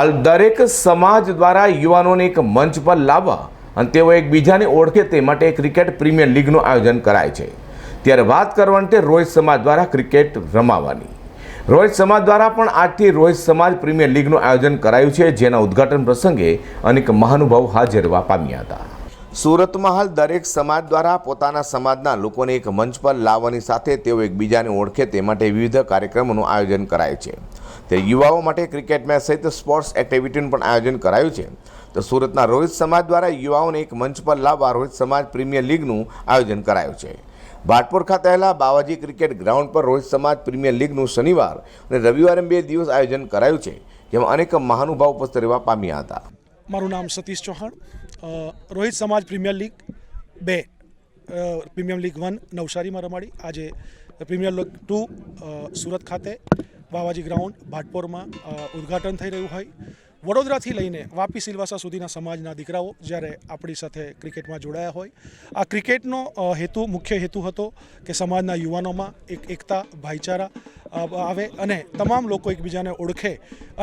હાલ દરેક સમાજ દ્વારા યુવાનોને એક મંચ પર લાવવા અને તેઓ એકબીજાને ઓળખે તે માટે ક્રિકેટ પ્રીમિયર લીગનું આયોજન કરાય છે. ત્યારે વાત કરવાની તે રોહિત સમાજ દ્વારા ક્રિકેટ રમાવાની. રોહિત સમાજ દ્વારા પણ આજથી રોહિત સમાજ પ્રીમિયર લીગનું આયોજન કરાયું છે, જેના ઉદ્ઘાટન પ્રસંગે અનેક મહાનુભાવ હાજર પામ્યા હતા. સુરતમાં હાલ દરેક સમાજ દ્વારા પોતાના સમાજના લોકોને એક મંચ પર લાવવાની સાથે તેઓ એકબીજાને ઓળખે તે માટે વિવિધ કાર્યક્રમોનું આયોજન કરાય છે. તે યુવાઓ માટે ક્રિકેટ મેચ સહિત સ્પોર્ટ્સ એક્ટિવિટીનું પણ આયોજન કરાયું છે. તો સુરતના રોહિત સમાજ દ્વારા યુવાઓને એક મંચ પર લાવવા રોહિત સમાજ પ્રીમિયર લીગનું આયોજન કરાયું છે. ભાટપુર ખાતે આવેલા બાવાજી ક્રિકેટ ગ્રાઉન્ડ પર રોહિત સમાજ પ્રીમિયર લીગનું શનિવાર અને રવિવારે બે દિવસ આયોજન કરાયું છે. જેમાં અનેક મહાનુભાવ ઉપસ્થિત રહેવા પામ્યા હતા. મારું નામ સતીશ ચૌહાણ. રોહિત સમાજ પ્રીમિયર લીગ બે. પ્રીમિયર લીગ વન નવસારીમાં રમાડી. આજે પ્રીમિયર લીગ ટુ સુરત ખાતે બાવાજી ગ્રાઉન્ડ ભાટપોરમાં ઉદ્ઘાટન થઈ રહ્યું હોય. વડોદરાથી લઈને વાપી સિલવાસા સુધીના સમાજના દીકરાઓ જ્યારે આપણી સાથે ક્રિકેટમાં જોડાયા હોય. આ ક્રિકેટનો હેતુ, મુખ્ય હેતુ હતો કે સમાજના યુવાનોમાં એક એકતા, ભાઈચારા આવે અને તમામ લોકો એકબીજાને ઓળખે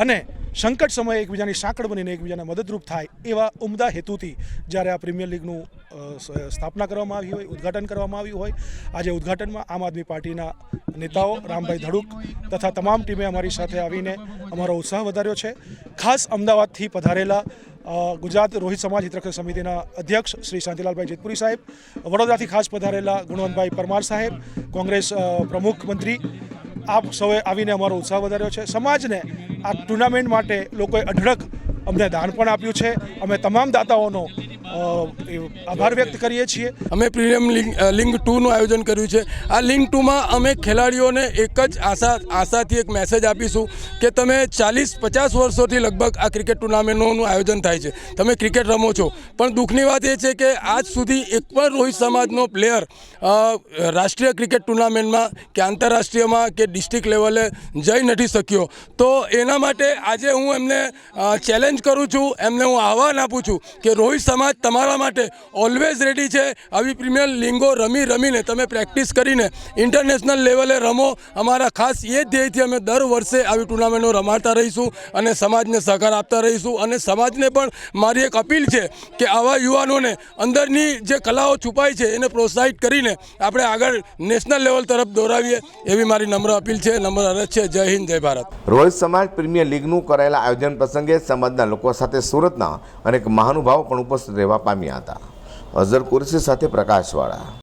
અને સંકટ સમયે એકબીજાની સાંકળ બનીને એકબીજાને મદદરૂપ થાય એવા ઉમદા હેતુથી જ્યારે આ પ્રીમિયર લીગનું સ્થાપના કરવામાં આવી હોય, ઉદ્ઘાટન કરવામાં આવ્યું હોય, આજે ઉદ્ઘાટનમાં આમ આદમી પાર્ટીના નેતાઓ રામભાઈ ધડુક તથા તમામ ટીમે અમારી સાથે આવીને અમારો ઉત્સાહ વધાર્યો છે. ખાસ અમદાવાદથી પધારેલા ગુજરાત રોહિત સમાજ હિતરક્ષક સમિતિના અધ્યક્ષ શ્રી શાંતિલાલભાઈ જેતપુરી સાહેબ, વડોદરાથી ખાસ પધારેલા ગુણવંતભાઈ પરમાર સાહેબ, કોંગ્રેસ પ્રમુખ મંત્રી આપ સૌએ આવીને અમારો ઉત્સાહ વધાર્યો છે. સમાજને આ ટુર્નામેન્ટ માટે લોકોએ અઢળક અમને દાન પણ આપ્યું છે. અમે તમામ દાતાઓનો આભાર વ્યક્ત કરીએ છીએ. અમે પ્રીમિયમ લિંગ લિંગ ટુનું આયોજન કર્યું છે. આ લિંગ ટુમાં અમે ખેલાડીઓને એક જ આશા, આશાથી એક મેસેજ આપીશું કે તમે ચાલીસ, પચાસ વર્ષોથી લગભગ આ ક્રિકેટ ટુર્નામેન્ટનું આયોજન થાય છે. તમે ક્રિકેટ રમો છો. પણ દુઃખની વાત એ છે કે આજ સુધી એક પણ રોહિત સમાજનો પ્લેયર રાષ્ટ્રીય ક્રિકેટ ટુર્નામેન્ટમાં કે આંતરરાષ્ટ્રીયમાં કે ડિસ્ટ્રિક્ટ લેવલે જઈ નથી શક્યો. તો એના માટે આજે હું એમને ચેલેન્જ કરું છું. એમને હું આહ્વાન આપું છું કે રોહિત સમાજ તમારા માટે ઓલવેઝ રેડી છે. આવી પ્રીમિયર લિંગો રમી રમીને તમે પ્રેક્ટિસ કરીને ઇન્ટરનેશનલ લેવલે રમો. અમારા ખાસ એ ધ્યેયથી અમે દર વર્ષે આવી ટુર્નામેન્ટો રમાડતા રહીશું અને સમાજને સહકાર આપતા રહીશું. અને સમાજને પણ મારી એક અપીલ છે કે આવા યુવાનોને અંદરની જે કલાઓ છુપાઈ છે એને પ્રોત્સાહિત કરીને આપણે આગળ નેશનલ લેવલ તરફ દોરાવીએ એવી મારી નમ્ર અપીલ છે. નમ્ર અરજ છે. જય હિન્દ, જય ભારત. રોહિત સમાજ પ્રીમિયર લીગનું કરાયેલા આયોજન પ્રસંગે સમાજના લોકો સાથે સુરતના અનેક મહાનુભાવો પણ ઉપસ્થિત રહેવા પામ્યા હતા. અઝર કુરશી સાથે પ્રકાશવાળા